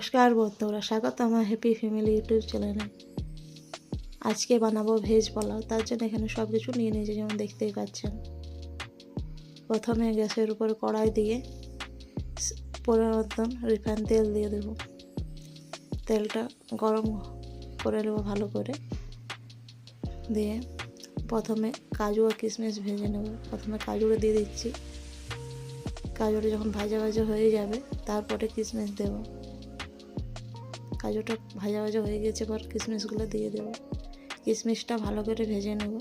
নমস্কার বন্ধুরা স্বাগত আমার হ্যাপি ফ্যামিলি ইউটিউব চ্যানেলে আজকে বানাবো ভেজ পোলাও, তার জন্য এখানে সব কিছু নিয়ে নিয়েছি, যেমন দেখতেই পাচ্ছেন। প্রথমে গ্যাসের উপর কড়াই দিয়ে মতন রিফাইন তেল দিয়ে দেবো। তেলটা গরম করে নেব ভালো করে। দিয়ে প্রথমে কাজু আর কিশমিশ ভেজে নেব। প্রথমে কাজুটা দিয়ে দিচ্ছি। কাজুটা যখন ভাজা ভাজা হয়ে যাবে, তারপরে কিশমিশ দেবো। কাজুটা ভাজা ভাজা হয়ে গেছে পর কিশমিশগুলো দিয়ে দেবো। কিশমিশটা ভালো করে ভেজে নেব।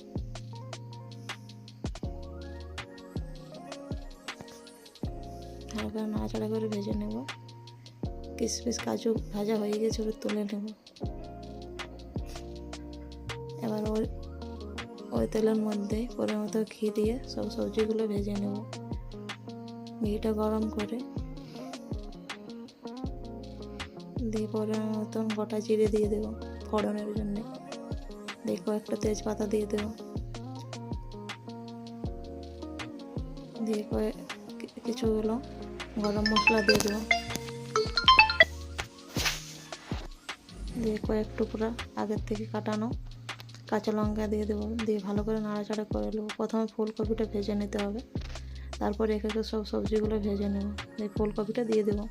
ভালো করে নাড়াচাড়া করে ভেজে নেব। কিশমিশ কাজু ভাজা হয়ে গেছে ওটা তুলে নেব। এবার ওই ওই তেলের মধ্যে পরিমাণ মতো ঘি দিয়ে সব সবজিগুলো ভেজে নেব। ঘিটা গরম করে দিয়ে পরিমাণ মতন গোটা জিরে দিয়ে দেবো ফোড়নের জন্যে। দিয়ে কয়েকটা তেজপাতা দিয়ে দেবো। দিয়ে কয়েক কিছুগুলো গরম মশলা দিয়ে দেবো। দিয়ে কয়েক টুকরা আগের থেকে কাটানো কাঁচা লঙ্কা দিয়ে দেবো। দিয়ে ভালো করে নাড়াচাড়া করে নেব। প্রথমে ফুলকপিটা ভেজে নিতে হবে। তারপরে এক একে সব সবজিগুলো ভেজে নেব। দিয়ে ফুলকপিটা দিয়ে দেবো।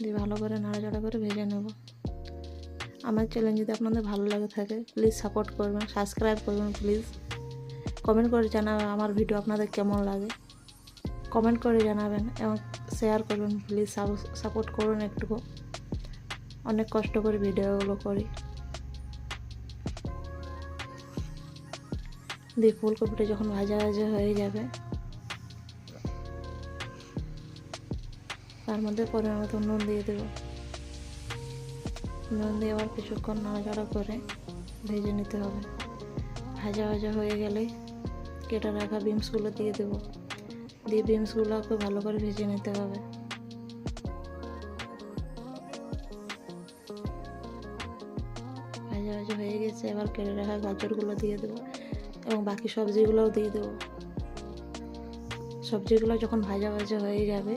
দিয়ে ভালো করে নাড়াচাড়া করে ভেজে নেব। আমার চ্যানেল যদি আপনাদের ভালো লাগে থাকে প্লিজ সাপোর্ট করবেন সাবস্ক্রাইব করবেন প্লিজ কমেন্ট করে জানাবেন আমার ভিডিও আপনাদের কেমন লাগে। কমেন্ট করে জানাবেন এবং শেয়ার করবেন প্লিজ সাপোর্ট করুন একটুকু অনেক কষ্ট করে ভিডিওগুলো করি। দিয়ে ফুলকপিটা যখন ভাজা ভাজা হয়ে যাবে তার মধ্যে পরিমাণ মতো নুন দিয়ে দেবো। নুন দিয়ে আবার কিছুক্ষণ নাড়াচাড়া করে ভেজে নিতে হবে। ভাজা ভাজা হয়ে গেলে কেটে রাখা বিমসগুলো দিয়ে দেবো। দিয়ে বিমসগুলোকে ভালো করে ভেজে নিতে হবে। ভাজা ভাজা হয়ে গেছে, এবার কেটে রাখা গাজরগুলো দিয়ে দেবো এবং বাকি সবজিগুলোও দিয়ে দেবো। সবজিগুলো যখন ভাজা ভাজা হয়ে যাবে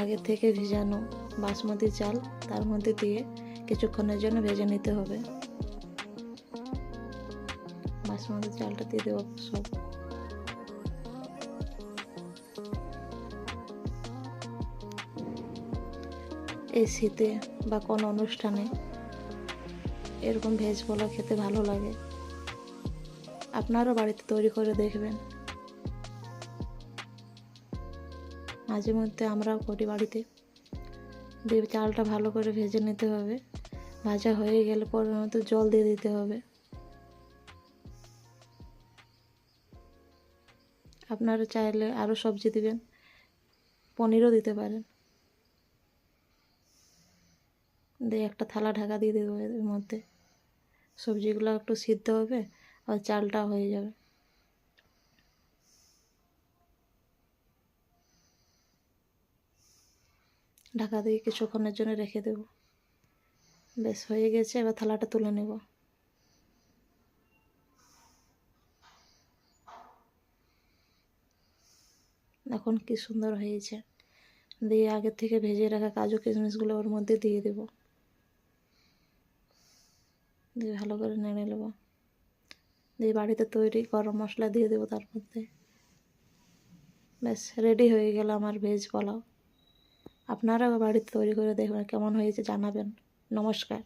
আগে থেকে ভিজানো বাসমতি চাল তার মধ্যে দিয়ে কিছুক্ষণের জন্য ভেজে নিতে হবে। বাসমতি চালটা দিয়ে দেবো সব। এই শীতে বা কোনো অনুষ্ঠানে এরকম ভেজ খেতে ভালো লাগে। আপনারও বাড়িতে তৈরি করে দেখবেন। মাঝে মধ্যে আমরাও করি বাড়িতে। দিয়ে চালটা ভালো করে ভেজে নিতে হবে। ভাজা হয়ে গেলে পরে মতো জল দিয়ে দিতে হবে। আপনারা চাইলে আরও সবজি দিবেন, পনিরও দিতে পারেন। দিয়ে একটা থালা ঢাকা দিয়ে দেবো এর মধ্যে। সবজিগুলো একটু সিদ্ধ হবে, আর চালটা হয়ে যাবে। ঢাকা দিয়ে কিছুক্ষণের জন্য রেখে দেব। বেশ, হয়ে গেছে, এবার থালাটা তুলে নেব। এখন কি সুন্দর হয়েছে। দিয়ে আগের থেকে ভেজে রাখা কাজু কিশমিশগুলো ওর মধ্যে দিয়ে দেব। দিয়ে ভালো করে নেড়ে নেব। দিয়ে বাড়িতে তৈরি গরম মশলা দিয়ে দেবো তার মধ্যে। ব্যাস রেডি হয়ে গেল আমার ভেজ পোলাও। আপনারাও বাড়িতে তৈরি করে দেখবেন কেমন হয়েছে জানাবেন। নমস্কার।